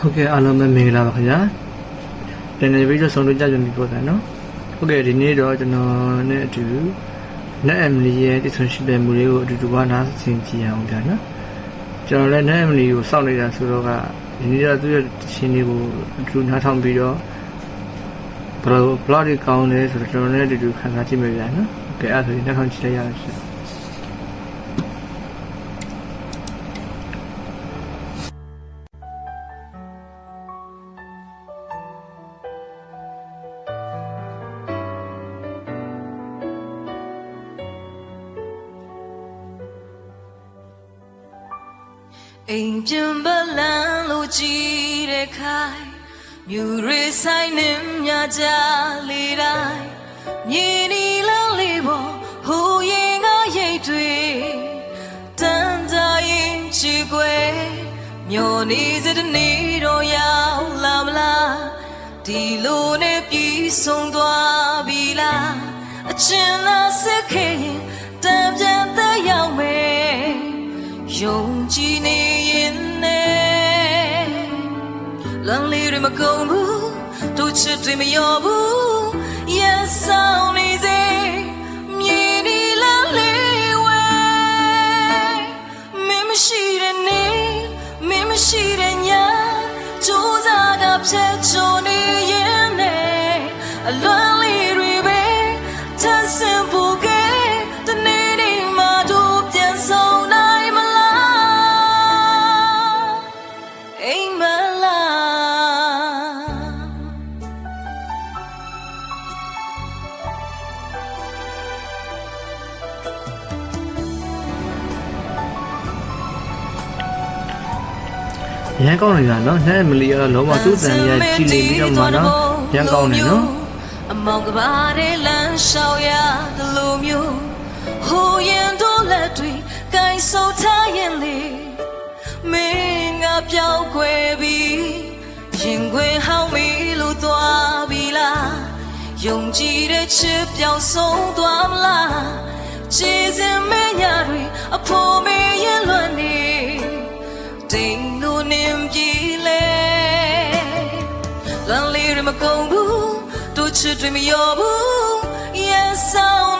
ဟုတ်ကဲ့အားလုံးပဲမင်္ဂလာပါခင်ဗျာပြန်နေပြီးတော့ဆုံးလို့ကြပြန်ပြီပေါ့ဗျာနော်ဟုတ်ကဲ့ဒီနေ့တော့ကျွန်တော်နဲ့အတူနဲ့အမလီရဲ့တည်ဆုံရှိတဲ့မူလေးကိုအတူတူပါနားဆင်ကြည့်အောင်ဗျာနော်ကျွန်တော်လည်းနဲ့အမလီကိုစောင့်နေတာဆိုတော့ကဒီနေ့တော့သူ့ရဲ့ရှင်လေးကိုအတူနားထောင်ပြီးတော့ဘလော့ဘလော့ဒီကောင်းတယ်ဆိုတော့ကျွန်တော်လည်းအတူတူခံစားကြည့်မယ်ဗျာနော်ဟုတ်ကဲ့အဲ့ဒါဆိုရင်နောက်ထောင်ကြည့်လိုက်ရအောင် အိမ်ပြန်ပလန်လို့ကြည်တဲ့ခိုင်မြူရဆိုင်နဲ့မြကြလေတိုင်းမြင်းဒီလန်းလေးပေါ်ဟိုရင်ကရိတ်တွေတန်တာရင်ချီကွယ်မျောနေစတဲ့နေ့တော့ရောက်လာမလားဒီလိုနဲ့ပြီးဆုံးသွားပြီလားအချင်းလားစစ်ခဲ့ လမ်းလေးတွေမကုန်ဘူးတို့ချစ်တွေမလျော်ဘူးရဆောင်နေစေမြေဒီလမ်းလေးဝဲမင်းမရှိတဲ့နေ့မင်းမရှိတဲ့ညကြိုးစားကဖြတ်ချိုနေရင်နဲ့အလွန် ရန်ကောင်းနေတာနော်နဲ့မလီကတော့လုံးဝသူ့တန်ရကြည်နေပြီးတော့မှနော်ရန်ကောင်းနေနော်အမောင်ကဘာတဲ့လမ်းလျှောက်ရတလိုမျိုးဟိုရင်တို့လက်တွေကင်ဆုံထားရင်လေမင်းငါပြောင်းခွဲပြီးရင်ခွင်ဟောင်းမီလို့သွားပြီလားယုံကြည်တဲ့ချစ်ပြောင်းဆုံးသွားမလား ခြေစင်မညတွေအဖို့မေးရင်လွတ်နေတိမ်လို့နင်ပြီလေလမ်းလေးတွေမကုန်ဘူးတို့ချစ်တွေမလျော်ဘူးရဆော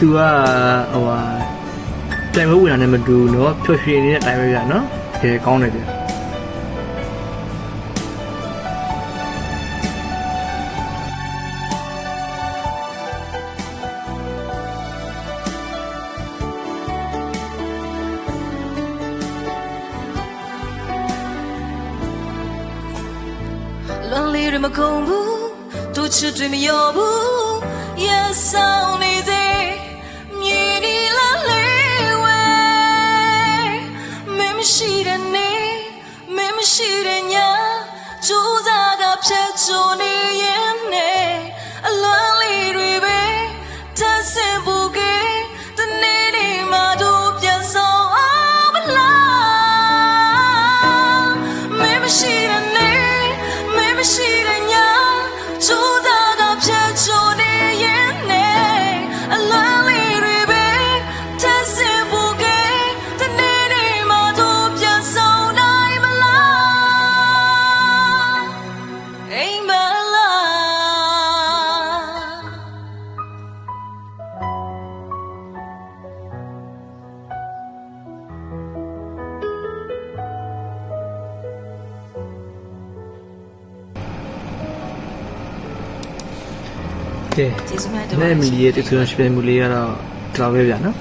သူကဟိုဟာတိုင်မဝင်တာနဲ့မတူဘူးနော်ဖြော်ရွှင်နေတဲ့အတိုင်းပဲဗျာနော်တကယ်ကောင်းတယ်ဗျာလွန်လေးတွေမကုန်ဘူးတို့ချစ်တွေမလျော်ဘူးရဆောင်နေ ကဲကျေးဇူးများတင်ပါနဲ့တယ်မလီရဲ့တည်ဆုံရှိတဲ့မူလေးကတော့ဒီလောက်ပဲဗျာနော်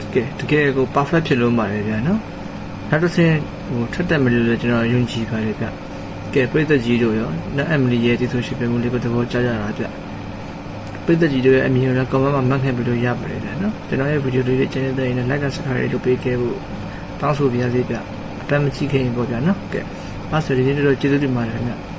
တကယ်တကယ်ကို perfect ဖြစ်လို့ပါတယ်ဗျာနော်နောက်တစ်ဆင့်ဟိုထက်တက်မလို့လည်းကျွန်တော်ယုံကြည်ပါတယ်ဗျကဲပြည့်သက်ကြီးတို့ရောနဲ့အမလီရဲ့တည်ဆုံရှိတဲ့မူလေးကိုသဘောကျကြတာဗျပြည့်သက်ကြီးတို့ရဲ့အမြင်ကိုလည်း comment မှာမှတ်ခဲ့ပြီးလို့ရပါတယ်ဗျနော်ကျွန်တော်ရဲ့ video လေးတွေကျင်းတဲ့ရင်လည်း like and subscribe လုပ်ပေးခဲ့ဖို့တောင်းဆိုပါရစေဗျအတမ်းမကြည့်ခင်ပေါ့ဗျာနော်ကဲအဲ့ဆိုဒီနေ့တော့ကျေးဇူးတင်ပါတယ်ဗျ